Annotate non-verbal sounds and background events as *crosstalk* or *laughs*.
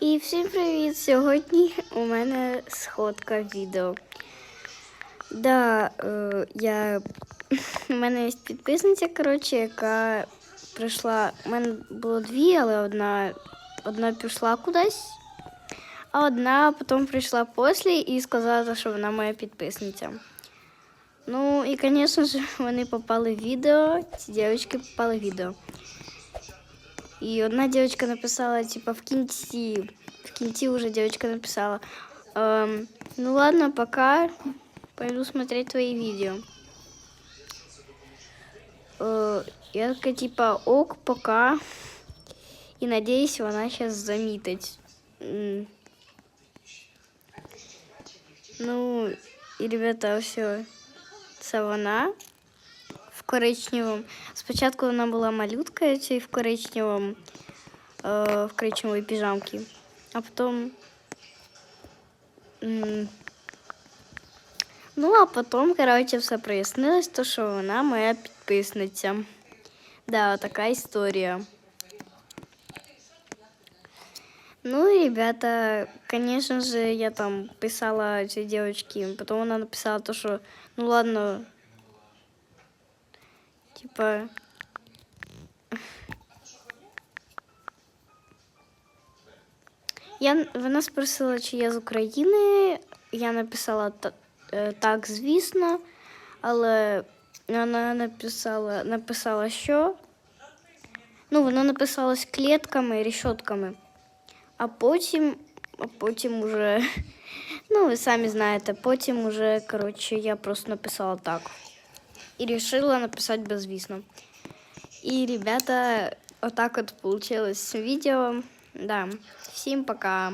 І всім привіт! Сьогодні у мене сходка відео. Да, е, я... *laughs* У мене є підписниця, коротше, яка прийшла. У мене було дві, але одна, одна пішла кудись, а одна потім прийшла після і сказала, що вона моя підписниця. Ну і, звісно ж, *laughs* вони попали в відео. Ці дівчатки попали в відео. И одна девочка написала, типа, в кінці, в кінці уже девочка написала, эм, ну ладно, пока, пойду смотреть твои видео. Э, я такая, типа, ок, пока. И надеюсь, вона сейчас замітить. М. Ну, і ребята, все, це вона в коричневому. Спочатку вона була малютка цей в коричневому, е, в коричневій піжамці, а потім. м, Ну, а потім, коротше, все прояснилось, то що вона моя підписниця. Да, така історія. Ну и, ребята, конечно же, я там писала этой девочке, потом она написала то, что, ну ладно, типа, я, вона спросила, чи я з України. Я написала е, так, звісно, але вона написала, написала, що. Ну, вона написала з клетками, решетками. А потім, а потім уже, *laughs* ну, ви самі знаєте, потім уже, коротше, я просто написала так. І решила написать беззвісно. И, ребята, вот так вот получилось видео. Да, всем пока.